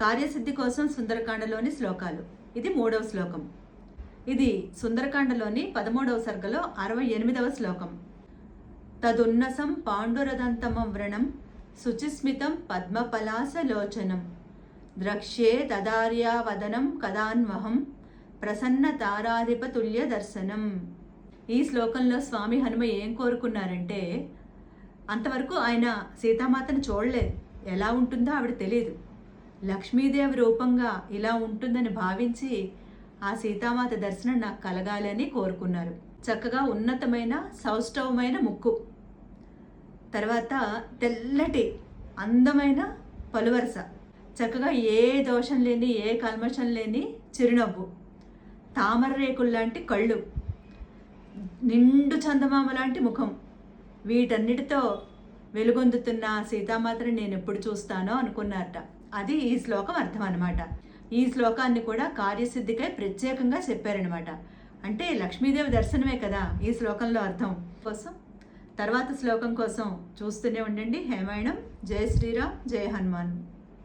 కార్యసిద్ధి కోసం సుందరకాండలోని శ్లోకాలు. ఇది మూడవ శ్లోకం. ఇది సుందరకాండలోని పదమూడవ సర్గలో అరవై ఎనిమిదవ శ్లోకం. తదున్నసం పాండురదంతమం వ్రణం శుచిస్మితం పద్మపలాసలోచనం. ద్రక్ష్యే తదార్యావదనం కదాన్వహం ప్రసన్న తారాధిపతుల్య దర్శనం ఈ శ్లోకంలో స్వామి హనుమ ఏం కోరుకున్నారంటే అంతవరకు ఆయన సీతామాతను చూడలేదు. ఎలా ఉంటుందో ఆవిడ తెలియదు. లక్ష్మీదేవి రూపంగా ఇలా ఉంటుందని భావించి ఆ సీతామాత దర్శనం నాకు కలగాలని కోరుకున్నారు. చక్కగా ఉన్నతమైన సౌష్ఠవమైన ముక్కు. తర్వాత తెల్లటి అందమైన పలువరస. చక్కగా ఏ దోషం లేని ఏ కల్మషం లేని చిరునవ్వు. తామర రేకులు లాంటి కళ్ళు. నిండు చందమామ లాంటి ముఖం. వీటన్నిటితో వెలుగొందుతున్న సీతామాతని నేను ఎప్పుడు చూస్తానో అనుకున్నారట. అది ఈ శ్లోకం అర్థం అనమాట ఈ శ్లోకాన్ని కూడా కార్యసిద్ధికై ప్రత్యేకంగా చెప్పారనమాట అంటే లక్ష్మీదేవి దర్శనమే కదా ఈ శ్లోకంలో అర్థం. కోసం తర్వాత శ్లోకం కోసం చూస్తూనే ఉండండి. హేమాయణం. జయ శ్రీరామ్. జయ హనుమాన్.